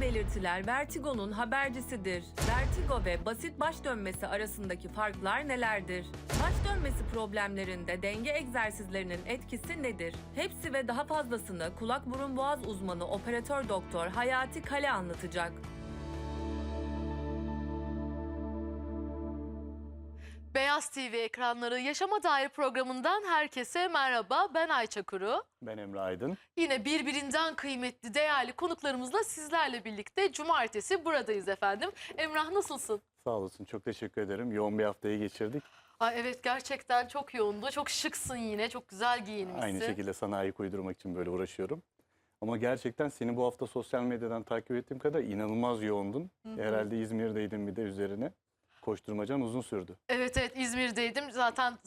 Belirtiler vertigonun habercisidir? Vertigo ve basit baş dönmesi arasındaki farklar nelerdir? Baş dönmesi problemlerinde denge egzersizlerinin etkisi nedir? Hepsi ve daha fazlasını kulak burun boğaz uzmanı operatör doktor Hayati Kale anlatacak. Beyaz TV ekranları Yaşama Dair programından herkese merhaba. Ben Ayça Kuru. Ben Emre Aydın. Yine birbirinden kıymetli, değerli konuklarımızla sizlerle birlikte cumartesi buradayız efendim. Emrah nasılsın? Sağ olasın. Çok teşekkür ederim. Yoğun bir haftayı geçirdik. Ay evet gerçekten çok yoğundu. Çok şıksın yine. Çok güzel giyinmişsin. Aynı şekilde sana ayak uydurmak için böyle uğraşıyorum. Ama gerçekten seni bu hafta sosyal medyadan takip ettiğim kadar inanılmaz yoğundun. Herhalde İzmir'deydin bir de üzerine. Koşturmacan uzun sürdü. Evet evet İzmir'deydim. Zaten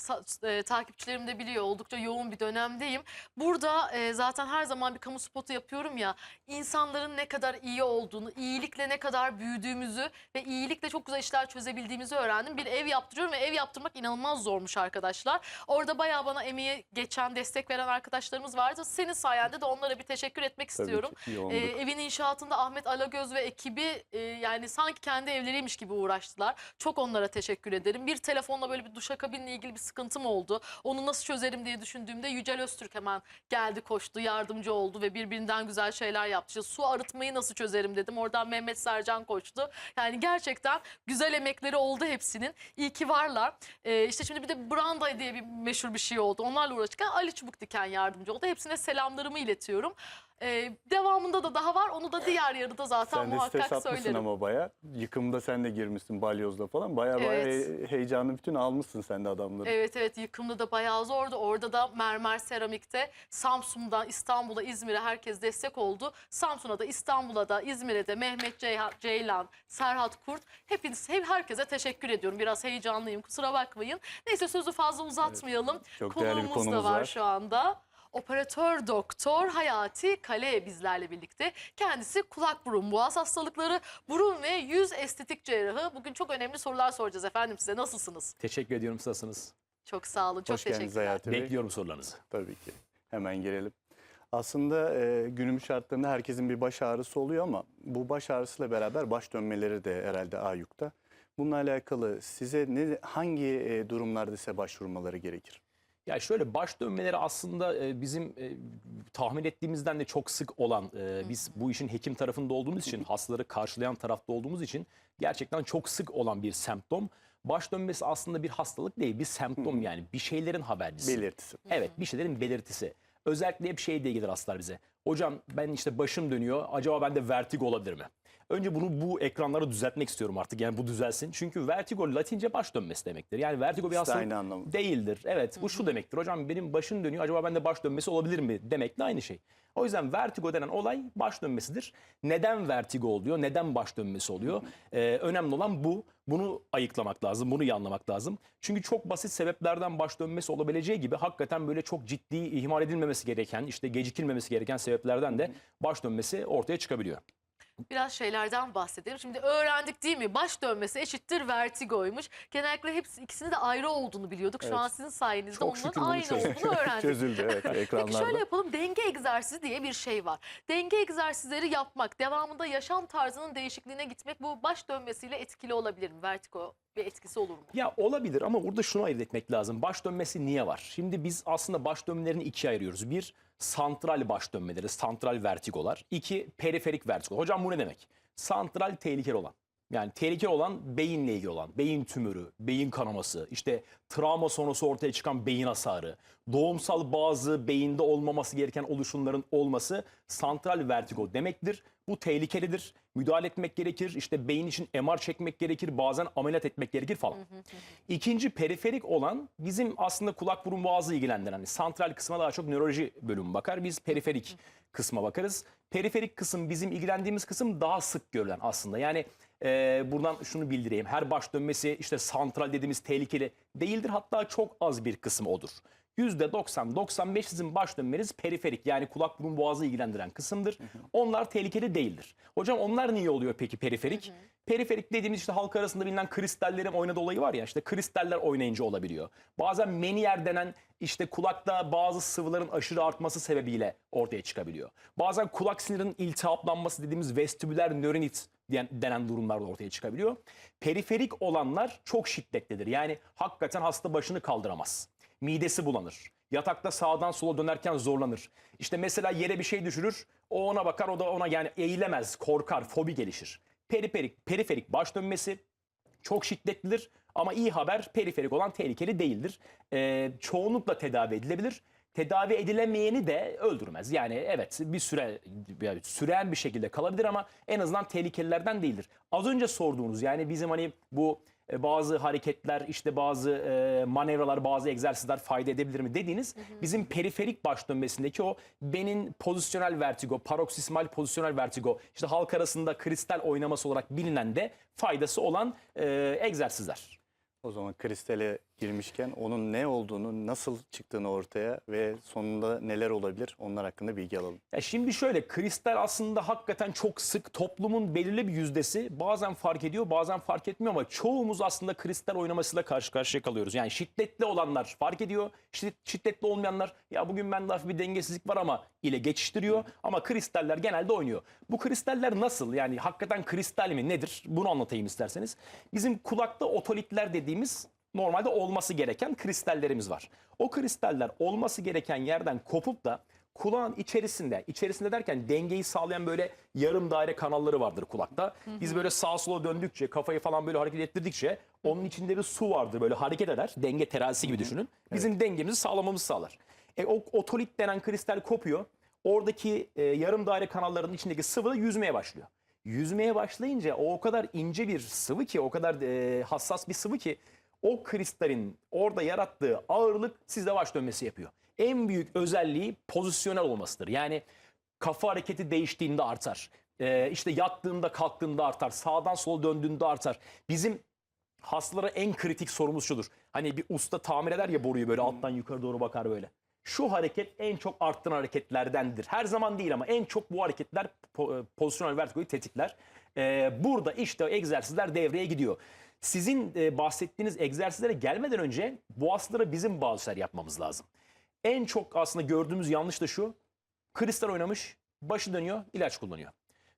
e, takipçilerim de biliyor oldukça yoğun bir dönemdeyim. Burada e, zaten her zaman bir kamu spotu yapıyorum ya. İnsanların ne kadar iyi olduğunu, iyilikle ne kadar büyüdüğümüzü ve iyilikle çok güzel işler çözebildiğimizi öğrendim. Bir ev yaptırıyorum ve ev yaptırmak inanılmaz zormuş arkadaşlar. Orada bayağı bana emeği geçen, destek veren arkadaşlarımız vardı. Senin sayende de onlara bir teşekkür etmek Tabii istiyorum. ki. Ee, evin inşaatında Ahmet Alagöz ve ekibi e, yani sanki kendi evleriymiş gibi uğraştılar. Çok onlara teşekkür ederim. Bir telefonla böyle bir duşakabinle ilgili bir sıkıntım oldu. Onu nasıl çözerim diye düşündüğümde Yücel Öztürk hemen geldi koştu yardımcı oldu ve birbirinden güzel şeyler yaptı. İşte su arıtmayı nasıl çözerim dedim. Oradan Mehmet Sercan koştu. Yani gerçekten güzel emekleri oldu hepsinin. İyi ki varlar. Ee, işte şimdi bir de branda diye bir meşhur bir şey oldu. Onlarla uğraşırken Ali Çubuk Diken yardımcı oldu. Hepsine selamlarımı iletiyorum. Ee, devamında da daha var. Onu da diğer yarıda zaten Sen de muhakkak stres atmışsın söylerim. ama baya. Yıkımda sen de girmişsin balyozla falan. Baya baya Evet. he- heyecanı bütün almışsın sen de adamları. Evet evet yıkımda da bayağı zordu. Orada da mermer seramikte Samsun'dan İstanbul'a İzmir'e herkes destek oldu. Samsun'a da İstanbul'a da İzmir'e de Mehmet Ceylan, Serhat Kurt hepiniz hep herkese teşekkür ediyorum. Biraz heyecanlıyım kusura bakmayın. Neyse sözü fazla uzatmayalım. Çok değerli bir Konuğumuz da konumuz var var. şu anda. Operatör doktor Hayati Kale bizlerle birlikte. Kendisi kulak burun boğaz hastalıkları, burun ve yüz estetik cerrahı. Bugün çok önemli sorular soracağız efendim size. Nasılsınız? Teşekkür ediyorum. Nasılsınız? Çok sağ olun. Çok Hoş geldiniz teşekkürler. Hayati Bey. Bekliyorum sorularınızı. Tabii ki. Hemen girelim. Aslında e, günümüz şartlarında herkesin bir baş ağrısı oluyor ama bu baş ağrısıyla beraber baş dönmeleri de herhalde ayukta. Bununla alakalı size ne hangi e, durumlarda size başvurmaları gerekir? Ya şöyle baş dönmeleri aslında e, bizim e, tahmin ettiğimizden de çok sık olan e, biz bu işin hekim tarafında olduğumuz için hastaları karşılayan tarafta olduğumuz için gerçekten çok sık olan bir semptom. Baş dönmesi aslında bir hastalık değil bir semptom yani bir şeylerin habercisi. Belirtisi. Evet bir şeylerin belirtisi. Özellikle hep şey diye gelir hastalar bize. Hocam ben işte başım dönüyor. Acaba bende vertigo olabilir mi? Önce bunu bu ekranlara düzeltmek istiyorum artık. Yani bu düzelsin. Çünkü vertigo latince baş dönmesi demektir. Yani vertigo bir hastalık anlamda. değildir. Evet bu şu demektir. Hocam benim başım dönüyor. Acaba bende baş dönmesi olabilir mi? Demekle aynı şey. O yüzden vertigo denen olay baş dönmesidir. Neden vertigo oluyor? Neden baş dönmesi oluyor? Ee, önemli olan bu. Bunu ayıklamak lazım. Bunu iyi anlamak lazım. Çünkü çok basit sebeplerden baş dönmesi olabileceği gibi hakikaten böyle çok ciddi ihmal edilmemesi gereken, işte gecikilmemesi gereken sebeplerden de baş dönmesi ortaya çıkabiliyor. Biraz şeylerden bahsedelim. Şimdi öğrendik değil mi? Baş dönmesi eşittir vertigoymuş. Genellikle hepsi ikisinin de ayrı olduğunu biliyorduk. Şu Evet. an sizin sayenizde Çok şükür onların bunu aynı çözdük. olduğunu öğrendik. Çözüldü evet Peki ekranlarda. şöyle yapalım. Denge egzersizi diye bir şey var. Denge egzersizleri yapmak, devamında yaşam tarzının değişikliğine gitmek bu baş dönmesiyle etkili olabilir mi? Vertigo bir etkisi olur mu? Ya olabilir ama burada şunu ayırt etmek lazım. Baş dönmesi niye var? Şimdi biz aslında baş dönmelerini ikiye ayırıyoruz. Bir, santral baş dönmeleri, santral vertigolar. İki, periferik vertigo. Hocam bu ne demek? Santral tehlikeli olan. Yani tehlikeli olan beyinle ilgili olan, beyin tümörü, beyin kanaması, işte travma sonrası ortaya çıkan beyin hasarı, doğumsal bazı beyinde olmaması gereken oluşumların olması santral vertigo demektir. Bu tehlikelidir. Müdahale etmek gerekir. İşte beyin için MR çekmek gerekir. Bazen ameliyat etmek gerekir falan. İkinci periferik olan bizim aslında kulak burun boğazı ilgilendiren. Hani santral kısma daha çok nöroloji bölümü bakar. Biz periferik kısma bakarız. Periferik kısım bizim ilgilendiğimiz kısım daha sık görülen aslında. Yani e, buradan şunu bildireyim. Her baş dönmesi işte santral dediğimiz tehlikeli değildir. Hatta çok az bir kısmı odur. %90-95 sizin baş dönmeniz periferik yani kulak burun boğazı ilgilendiren kısımdır. Onlar tehlikeli değildir. Hocam onlar niye oluyor peki periferik? Periferik dediğimiz işte halk arasında bilinen kristallerin oynadığı olayı var ya işte kristaller oynayınca olabiliyor. Bazen meniyer denen işte kulakta bazı sıvıların aşırı artması sebebiyle ortaya çıkabiliyor. Bazen kulak sinirinin iltihaplanması dediğimiz vestibüler nörinit denen durumlar da ortaya çıkabiliyor. Periferik olanlar çok şiddetlidir. Yani hakikaten hasta başını kaldıramaz. Midesi bulanır. Yatakta sağdan sola dönerken zorlanır. İşte mesela yere bir şey düşürür. O ona bakar o da ona yani eğilemez, korkar, fobi gelişir. Periferik, periferik baş dönmesi çok şiddetlidir ama iyi haber periferik olan tehlikeli değildir. Ee, çoğunlukla tedavi edilebilir. Tedavi edilemeyeni de öldürmez. Yani evet bir süre yani süren bir şekilde kalabilir ama en azından tehlikelilerden değildir. Az önce sorduğunuz yani bizim hani bu e, bazı hareketler işte bazı e, manevralar bazı egzersizler fayda edebilir mi dediğiniz bizim periferik baş dönmesindeki o benin pozisyonel vertigo, paroksismal pozisyonel vertigo işte halk arasında kristal oynaması olarak bilinen de faydası olan e, egzersizler. O zaman kristale girmişken onun ne olduğunu, nasıl çıktığını ortaya ve sonunda neler olabilir onlar hakkında bilgi alalım. Ya şimdi şöyle kristal aslında hakikaten çok sık toplumun belirli bir yüzdesi bazen fark ediyor bazen fark etmiyor ama çoğumuz aslında kristal oynamasıyla karşı karşıya kalıyoruz. Yani şiddetli olanlar fark ediyor şiddet- şiddetli olmayanlar ya bugün bende hafif bir dengesizlik var ama ile geçiştiriyor ama kristaller genelde oynuyor. Bu kristaller nasıl yani hakikaten kristal mi nedir bunu anlatayım isterseniz. Bizim kulakta otolitler dediğimiz normalde olması gereken kristallerimiz var. O kristaller olması gereken yerden kopup da kulağın içerisinde, içerisinde derken dengeyi sağlayan böyle yarım daire kanalları vardır kulakta. Biz böyle sağa sola döndükçe, kafayı falan böyle hareket ettirdikçe onun içinde bir su vardır böyle hareket eder. Denge terazisi gibi düşünün. Bizim dengemizi sağlamamızı sağlar. E, o otolit denen kristal kopuyor. Oradaki e, yarım daire kanallarının içindeki sıvı da yüzmeye başlıyor. Yüzmeye başlayınca o o kadar ince bir sıvı ki, o kadar e, hassas bir sıvı ki o kristalin orada yarattığı ağırlık sizde baş dönmesi yapıyor. En büyük özelliği pozisyonel olmasıdır. Yani kafa hareketi değiştiğinde artar. Ee, işte yattığında kalktığında artar. Sağdan sola döndüğünde artar. Bizim hastalara en kritik sorumuz şudur. Hani bir usta tamir eder ya boruyu böyle alttan yukarı doğru bakar böyle. Şu hareket en çok arttıran hareketlerdendir. Her zaman değil ama en çok bu hareketler po- e, pozisyonel vertigoyu tetikler. Ee, burada işte egzersizler devreye gidiyor. Sizin e, bahsettiğiniz egzersizlere gelmeden önce bu hastalara bizim bazı şeyler yapmamız lazım. En çok aslında gördüğümüz yanlış da şu. Kristal oynamış, başı dönüyor, ilaç kullanıyor.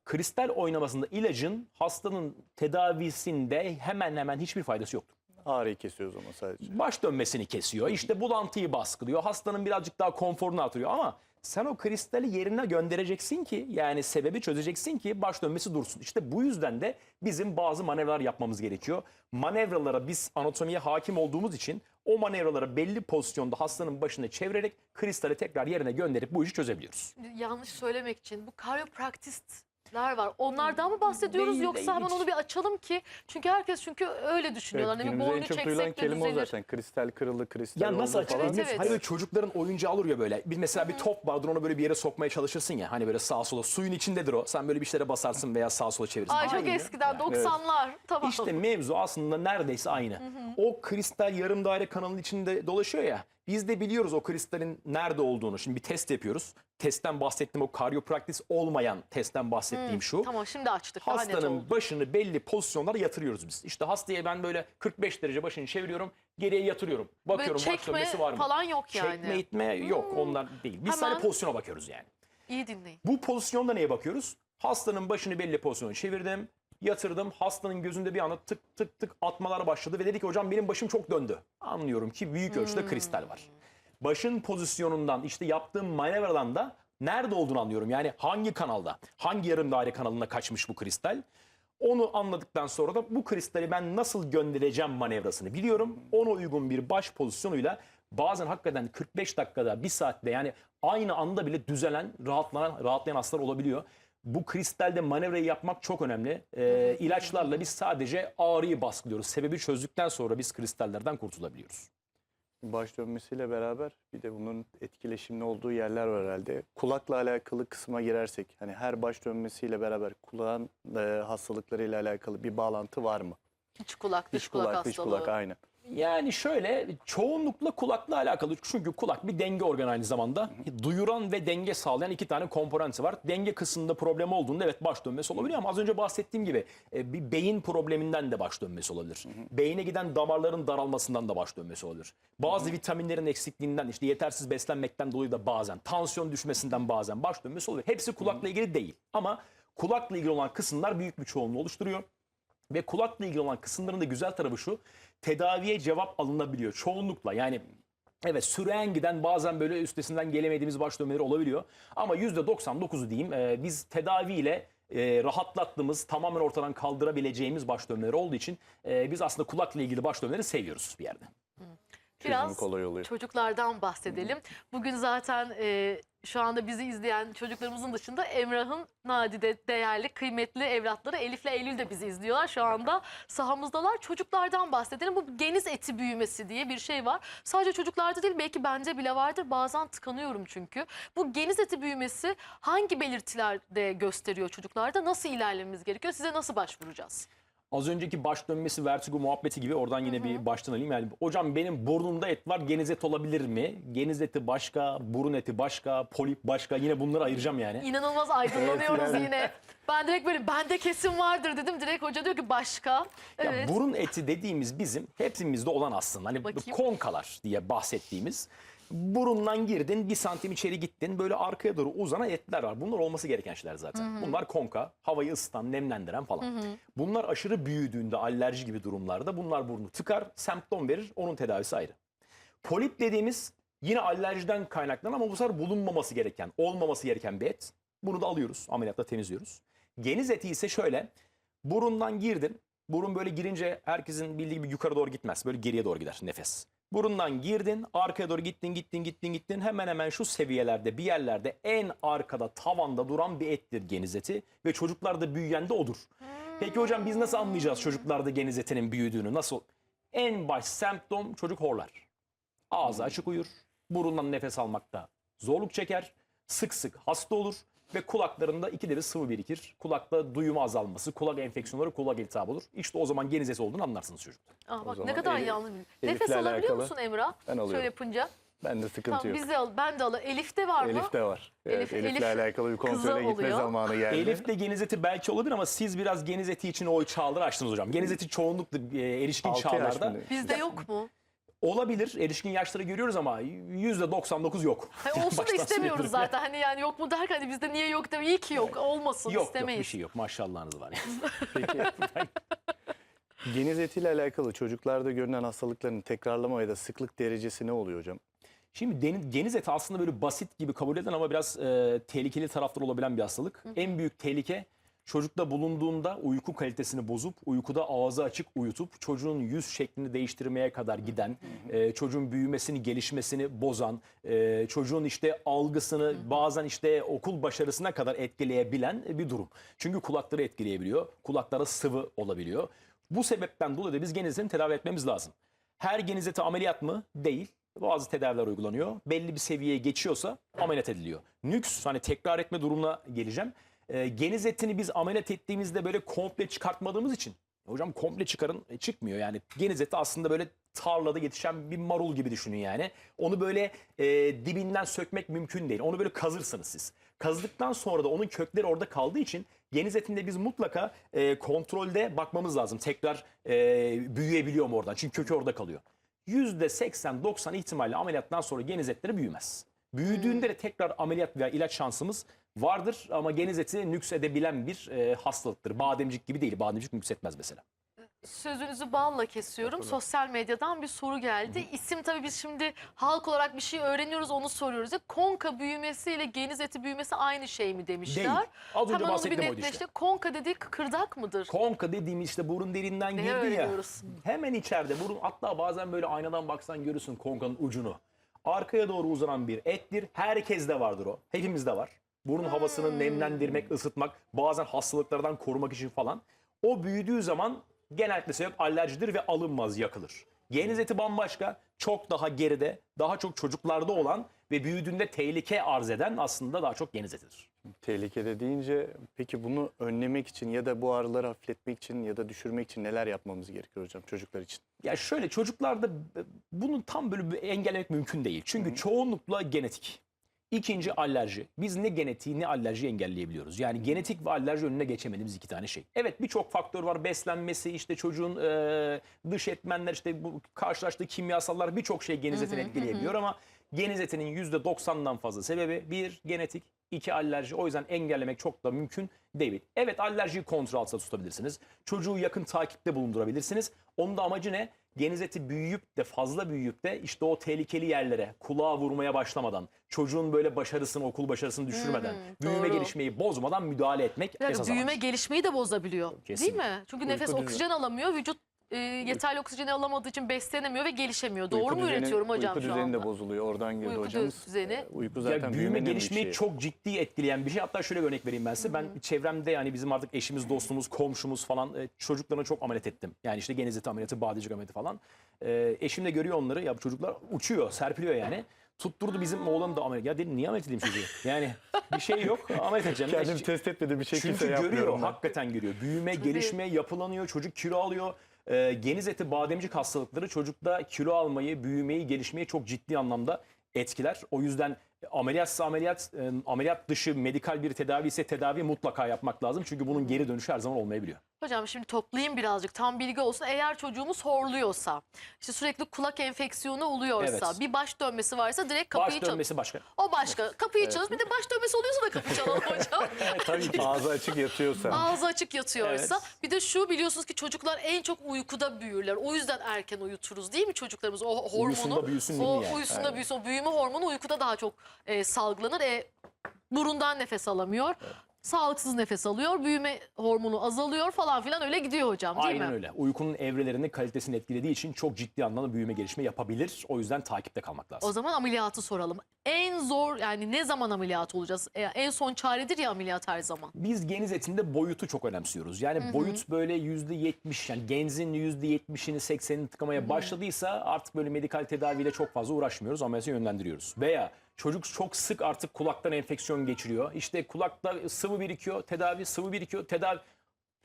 Kristal oynamasında ilacın hastanın tedavisinde hemen hemen hiçbir faydası yoktur. Ağrıyı kesiyoruz ama sadece. Baş dönmesini kesiyor, işte bulantıyı baskılıyor, hastanın birazcık daha konforunu artırıyor ama sen o kristali yerine göndereceksin ki yani sebebi çözeceksin ki baş dönmesi dursun. İşte bu yüzden de bizim bazı manevralar yapmamız gerekiyor. Manevralara biz anatomiye hakim olduğumuz için o manevraları belli pozisyonda hastanın başına çevirerek kristali tekrar yerine gönderip bu işi çözebiliyoruz. Yanlış söylemek için bu karyopraktistler var. Onlardan mı bahsediyoruz Değil, yoksa hemen hiç. onu bir açalım ki çünkü herkes çünkü öyle düşünüyorlar. Evet, hani en boynu çok çeksek duyulan de kelime o zaten. Kristal kırıldı, kristal Ya nasıl oldu falan. açıklayayım? Evet, evet. Hani böyle çocukların oyuncağı olur ya böyle. Bir mesela bir top vardır onu böyle bir yere sokmaya çalışırsın ya. Hani böyle sağa sola suyun içindedir o. Sen böyle bir şeylere basarsın veya sağa sola çevirirsin. Ay çok eskiden 90'lar. Tamam. İşte mevzu aslında neredeyse aynı. O kristal yarım daire kanalın içinde dolaşıyor ya. Biz de biliyoruz o kristalin nerede olduğunu. Şimdi bir test yapıyoruz. Testten bahsettiğim o karyopraktis olmayan testten bahsettiğim şu. Tamam şimdi açtık. Daha net oldu. Hastanın başını belli pozisyonlara yatırıyoruz biz. İşte hastaya ben böyle 45 derece başını çeviriyorum. Geriye yatırıyorum. Böyle Bakıyorum baş çekme dönmesi var mı? falan yok yani. Çekme itme yok onlar değil. Biz sadece Hemen- pozisyona bakıyoruz yani. İyi dinleyin. Bu pozisyonda neye bakıyoruz? Hastanın başını belli pozisyona çevirdim, yatırdım. Hastanın gözünde bir anda tık tık tık atmalar başladı ve dedi ki hocam benim başım çok döndü. Anlıyorum ki büyük ölçüde kristal var. Başın pozisyonundan işte yaptığım manevradan da nerede olduğunu anlıyorum. Yani hangi kanalda, hangi yarım daire kanalına kaçmış bu kristal. Onu anladıktan sonra da bu kristali ben nasıl göndereceğim manevrasını biliyorum. Ona uygun bir baş pozisyonuyla bazen hakikaten 45 dakikada, bir saatte yani aynı anda bile düzelen, rahatlayan, rahatlayan hastalar olabiliyor. Bu kristalde manevrayı yapmak çok önemli. Ee, ilaçlarla biz sadece ağrıyı baskılıyoruz. Sebebi çözdükten sonra biz kristallerden kurtulabiliyoruz. Baş dönmesiyle beraber bir de bunun etkileşimli olduğu yerler var herhalde. Kulakla alakalı kısma girersek hani her baş dönmesiyle beraber kulağın e, hastalıklarıyla alakalı bir bağlantı var mı? İç kulak, dış kulak, kulak, dış hastalığı. kulak aynen. Yani şöyle çoğunlukla kulakla alakalı. Çünkü kulak bir denge organı aynı zamanda. Duyuran ve denge sağlayan iki tane komponenti var. Denge kısmında problem olduğunda evet baş dönmesi olabiliyor ama az önce bahsettiğim gibi e, bir beyin probleminden de baş dönmesi olabilir. Beyne giden damarların daralmasından da baş dönmesi olabilir. Bazı vitaminlerin eksikliğinden işte yetersiz beslenmekten dolayı da bazen tansiyon düşmesinden bazen baş dönmesi oluyor. Hepsi kulakla ilgili değil ama kulakla ilgili olan kısımlar büyük bir çoğunluğu oluşturuyor. Ve kulakla ilgili olan kısımların da güzel tarafı şu. Tedaviye cevap alınabiliyor çoğunlukla. Yani evet süren giden bazen böyle üstesinden gelemediğimiz baş dönmeleri olabiliyor. Ama %99'u diyeyim e, biz tedaviyle e, rahatlattığımız, tamamen ortadan kaldırabileceğimiz baş dönmeleri olduğu için e, biz aslında kulakla ilgili baş dönmeleri seviyoruz bir yerde. Biraz kolay oluyor. çocuklardan bahsedelim. Bugün zaten e, şu anda bizi izleyen çocuklarımızın dışında Emrah'ın nadide değerli, kıymetli evlatları Elif'le Eylül de bizi izliyorlar. Şu anda sahamızdalar. Çocuklardan bahsedelim. Bu geniz eti büyümesi diye bir şey var. Sadece çocuklarda değil belki bende bile vardır. Bazen tıkanıyorum çünkü. Bu geniz eti büyümesi hangi belirtilerde gösteriyor çocuklarda? Nasıl ilerlememiz gerekiyor? Size nasıl başvuracağız? Az önceki baş dönmesi, vertigo muhabbeti gibi oradan yine bir baştan alayım. Yani hocam benim burnumda et var, geniz et olabilir mi? Geniz eti başka, burun eti başka, polip başka. Yine bunları ayıracağım yani. İnanılmaz aydınlanıyoruz Evet, yani. yine. Ben direkt böyle bende kesin vardır dedim. Direkt hoca diyor ki başka. Evet. Ya burun eti dediğimiz bizim hepimizde olan aslında. Hani Bakayım. konkalar diye bahsettiğimiz. Burundan girdin bir santim içeri gittin böyle arkaya doğru uzanan etler var. Bunlar olması gereken şeyler zaten. Bunlar konka, havayı ısıtan, nemlendiren falan. Bunlar aşırı büyüdüğünde alerji gibi durumlarda bunlar burnu tıkar, semptom verir. Onun tedavisi ayrı. Polip dediğimiz yine alerjiden kaynaklanan ama bu sefer bulunmaması gereken, olmaması gereken bir et. Bunu da alıyoruz, ameliyatta temizliyoruz. Geniz eti ise şöyle, burundan girdin. Burun böyle girince herkesin bildiği gibi yukarı doğru gitmez. Böyle geriye doğru gider nefes. Burundan girdin, arkaya doğru gittin, gittin, gittin, gittin. Hemen hemen şu seviyelerde bir yerlerde en arkada tavanda duran bir ettir geniz eti. Ve çocuklarda büyüyen de odur. Peki hocam biz nasıl anlayacağız çocuklarda geniz etinin büyüdüğünü? Nasıl? En baş semptom çocuk horlar. Ağzı açık uyur. Burundan nefes almakta zorluk çeker. Sık sık hasta olur. Ve kulaklarında ikide bir sıvı birikir. Kulakta duyumu azalması, kulak enfeksiyonları, kulak iltihabı olur. İşte o zaman geniz eti olduğunu anlarsınız çocukta. Aa, bak ne kadar Elif-. Elif'le Nefes alabiliyor alakalı musun Emrah? ben alıyorum. Şöyle yapınca. Bende sıkıntı Tamam yok. biz de al, ben de al. Elif'te var mı? Elif'te var. Evet, Elif- Elif'le Elif alakalı bir kızı kontrole gitme oluyor. zamanı geldi. Elif'le geniz eti belki olabilir ama siz biraz geniz eti için o çağları açtınız hocam. Geniz eti çoğunlukla e, erişkin Altı yaş çağlarda? Bizde yok mu? Olabilir. Erişkin yaşları görüyoruz ama %99 yok. Ha, olsun da Baştan istemiyoruz söylüyorum. zaten. Hani yani yok mu derken hani bizde niye yok deme. İyi ki yok. Olmasın Yok yok istemeyiz. bir şey yok. Maşallahınız var. Yani. Peki geniz etiyle alakalı çocuklarda görünen hastalıkların tekrarlama ya da sıklık derecesi ne oluyor hocam? Şimdi deniz, geniz eti aslında böyle basit gibi kabul edilen ama biraz e, tehlikeli tarafları olabilen bir hastalık. En büyük tehlike çocukta bulunduğunda uyku kalitesini bozup uykuda ağzı açık uyutup çocuğun yüz şeklini değiştirmeye kadar giden, e, çocuğun büyümesini, gelişmesini bozan, e, çocuğun işte algısını bazen işte okul başarısına kadar etkileyebilen bir durum. Çünkü kulakları etkileyebiliyor, kulaklara sıvı olabiliyor. Bu sebepten dolayı da biz geniz etini tedavi etmemiz lazım. Her geniz eti ameliyat mı? Değil. Bazı tedaviler uygulanıyor. Belli bir seviyeye geçiyorsa ameliyat ediliyor. Nüks hani tekrar etme durumuna geleceğim. Ee, geniz etini biz ameliyat ettiğimizde böyle komple çıkartmadığımız için hocam komple çıkarın e, çıkmıyor yani. Geniz eti aslında böyle tarlada yetişen bir marul gibi düşünün yani. Onu böyle e, dibinden sökmek mümkün değil. Onu böyle kazırsınız siz. Kazdıktan sonra da onun kökleri orada kaldığı için geniz etinde biz mutlaka e, kontrolde bakmamız lazım. Tekrar e, büyüyebiliyor mu oradan? Çünkü kökü orada kalıyor. %80-90 ihtimalle ameliyattan sonra geniz etleri büyümez. Büyüdüğünde de tekrar ameliyat veya ilaç şansımız vardır ama geniz eti nüks edebilen bir e, hastalıktır. Bademcik gibi değil. Bademcik nüks etmez mesela. Sözünüzü balla kesiyorum. Sosyal medyadan bir soru geldi. İsim tabii biz şimdi halk olarak bir şey öğreniyoruz onu soruyoruz. Konka büyümesi ile geniz eti büyümesi aynı şey mi demişler. Değil. Az önce Hemen onu bir işte. Konka dediği kıkırdak mıdır? Konka dediğimiz işte burun derinden Ne girdi ya. Hemen içeride burun hatta bazen böyle aynadan baksan görürsün konkanın ucunu. Arkaya doğru uzanan bir ettir. Herkeste vardır o. Hepimizde var. Burun havasını nemlendirmek, ısıtmak, bazen hastalıklardan korumak için falan. O büyüdüğü zaman genellikle sebep alerjidir ve alınmaz, yakılır. Geniz eti bambaşka, çok daha geride, daha çok çocuklarda olan ve büyüdüğünde tehlike arz eden aslında daha çok geniz etidir. Tehlikede deyince peki bunu önlemek için ya da bu ağrıları hafifletmek için ya da düşürmek için neler yapmamız gerekiyor hocam çocuklar için? Ya şöyle çocuklarda bunu tam böyle engellemek mümkün değil. Çünkü çoğunlukla genetik. İkinci alerji. Biz ne genetiği ne alerjiyi engelleyebiliyoruz. Yani genetik ve alerji önüne geçemediğimiz iki tane şey. Evet birçok faktör var. Beslenmesi, işte çocuğun e, dış etmenler, işte bu karşılaştığı kimyasallar birçok şey geniz etini etkileyebiliyor ama geniz etinin %90'dan fazla sebebi bir genetik, iki alerji. O yüzden engellemek çok da mümkün değil. Evet alerjiyi kontrol altında tutabilirsiniz. Çocuğu yakın takipte bulundurabilirsiniz. Onun da amacı ne? Geniz eti büyüyüp de fazla büyüyüp de işte o tehlikeli yerlere kulağa vurmaya başlamadan, çocuğun böyle başarısını, okul başarısını düşürmeden, büyüme doğru. gelişmeyi bozmadan müdahale etmek Yani esas büyüme amaç. gelişmeyi de bozabiliyor. Kesinlikle. Değil mi? Çünkü nefes düzeni- oksijen alamıyor. Vücut e, yeterli oksijeni alamadığı için beslenemiyor ve gelişemiyor. Doğru mu üretiyorum hocam Uyku şu düzeni de anda? bozuluyor. Oradan girdi Uyku hocamız. düzeni. Ee, Uyku Ya zaten büyüme büyümenin gelişmeyi şeyi. çok ciddi etkileyen bir şey. Hatta şöyle bir örnek vereyim ben size. Ben çevremde yani bizim artık eşimiz, dostumuz, komşumuz falan e, çocuklarına çok ameliyat ettim. Yani işte geniz eti ameliyatı, badecik ameliyatı falan. E, eşim de görüyor onları. Ya bu çocuklar uçuyor, serpiliyor yani. Tutturdu bizim oğlanı da ameliyat. Ya dedim niye ameliyat edeyim çocuğu? Yani bir şey yok ameliyat edeceğim. Kendim Eş- test etmediğim bir şey Çünkü kimse görüyor, yapmıyorum ben. hakikaten görüyor. Büyüme, gelişme, yapılanıyor, çocuk kilo alıyor. Ee, geniz eti, bademcik hastalıkları çocukta kilo almayı, büyümeyi, gelişmeyi çok ciddi anlamda etkiler. O yüzden ameliyatsa ameliyat, e, ameliyat dışı medikal bir tedavi ise tedavi mutlaka yapmak lazım. Çünkü bunun geri dönüşü her zaman olmayabiliyor. Hocam şimdi toplayayım birazcık tam bilgi olsun. Eğer çocuğumuz horluyorsa, işte sürekli kulak enfeksiyonu oluyorsa, Evet. bir baş dönmesi varsa direkt kapıyı Baş çal. dönmesi başka. O başka. Kapıyı çalış. Bir de baş dönmesi oluyorsa da kapı çalalım hocam. Tabii ki ağzı açık yatıyorsa. Ağzı açık yatıyorsa. Evet. Bir de şu biliyorsunuz ki çocuklar en çok uykuda büyürler. O yüzden erken uyuturuz değil mi çocuklarımız? O hormonu. Uyusunda büyüsün değil o yani? Uyusunda büyüsün. O büyüme hormonu uykuda daha çok e, salgılanır. E, burundan nefes alamıyor. Sağlıksız nefes alıyor. Büyüme hormonu azalıyor falan filan öyle gidiyor hocam değil Aynen mi? öyle. Uykunun evrelerini, kalitesini etkilediği için çok ciddi anlamda büyüme, gelişme yapabilir. O yüzden takipte kalmak lazım. O zaman ameliyatı soralım. En zor yani ne zaman ameliyat olacağız? E, en son çaredir ya ameliyat her zaman. Biz geniz etinde boyutu çok önemsiyoruz. Yani boyut böyle yüzde yetmiş yani genzin yüzde yetmişini seksenini tıkamaya başladıysa artık böyle medikal tedaviyle çok fazla uğraşmıyoruz. Ameliyata yönlendiriyoruz. Veya çocuk çok sık artık kulaktan enfeksiyon geçiriyor. İşte kulakta sıvı birikiyor, tedavi sıvı birikiyor, tedavi.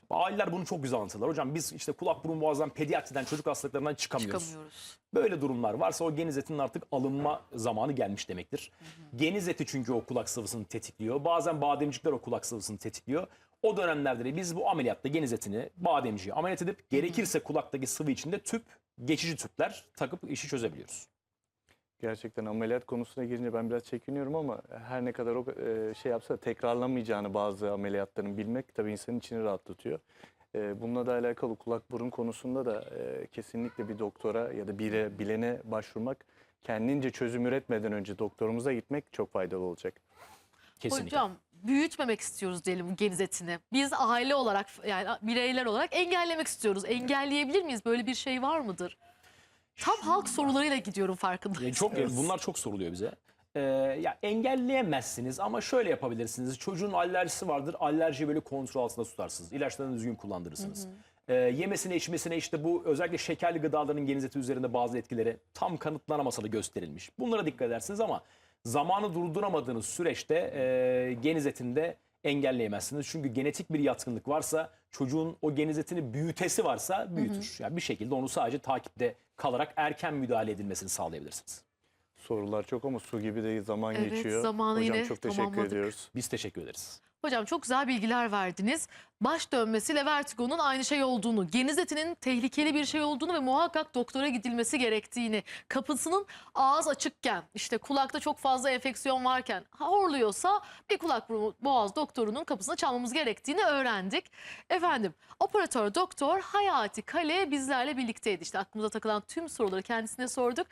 Aileler bunu çok güzel anlatırlar. Hocam biz işte kulak burun boğazdan pediatriden çocuk hastalıklarından çıkamıyoruz. Çıkamıyoruz. Böyle durumlar varsa o geniz etinin artık alınma zamanı gelmiş demektir. Geniz eti çünkü o kulak sıvısını tetikliyor. Bazen bademcikler o kulak sıvısını tetikliyor. O dönemlerde de biz bu ameliyatta geniz etini bademciği ameliyat edip gerekirse kulaktaki sıvı içinde tüp, geçici tüpler takıp işi çözebiliyoruz. Gerçekten ameliyat konusuna girince ben biraz çekiniyorum ama her ne kadar o e, şey yapsa da tekrarlamayacağını bazı ameliyatların bilmek tabii insanın içini rahatlatıyor. E, Bununla da alakalı kulak burun konusunda da e, kesinlikle bir doktora ya da bire bilene başvurmak kendince çözüm üretmeden önce doktorumuza gitmek çok faydalı olacak. Kesinlikle. Hocam büyütmemek istiyoruz diyelim bu geniz etini. Biz aile olarak yani bireyler olarak engellemek istiyoruz. Engelleyebilir miyiz? Böyle bir şey var mıdır? Tam halk sorularıyla gidiyorum farkındayım. Yani çok bunlar çok soruluyor bize. Ee, ya engelleyemezsiniz ama şöyle yapabilirsiniz. Çocuğun alerjisi vardır. Alerjiyi böyle kontrol altında tutarsınız. İlaçlarını düzgün kullandırırsınız. Ee, yemesine içmesine işte bu özellikle şekerli gıdaların geniz eti üzerinde bazı etkileri tam kanıtlanamasa da gösterilmiş. Bunlara dikkat edersiniz ama zamanı durduramadığınız süreçte e, geniz etinde engelleyemezsiniz. Çünkü genetik bir yatkınlık varsa çocuğun o geniz etini büyütesi varsa büyütür. Yani bir şekilde onu sadece takipte kalarak erken müdahale edilmesini sağlayabilirsiniz. Sorular çok ama su gibi de zaman Evet, geçiyor. zamanı Hocam yine çok teşekkür tamamladık. ediyoruz. Biz teşekkür ederiz. Hocam çok güzel bilgiler verdiniz. Baş dönmesiyle vertigonun aynı şey olduğunu, geniz etinin tehlikeli bir şey olduğunu ve muhakkak doktora gidilmesi gerektiğini, kapısının ağız açıkken, işte kulakta çok fazla enfeksiyon varken horluyorsa bir kulak boğaz doktorunun kapısına çalmamız gerektiğini öğrendik. Efendim, operatör doktor Hayati Kale bizlerle birlikteydi. İşte aklımıza takılan tüm soruları kendisine sorduk.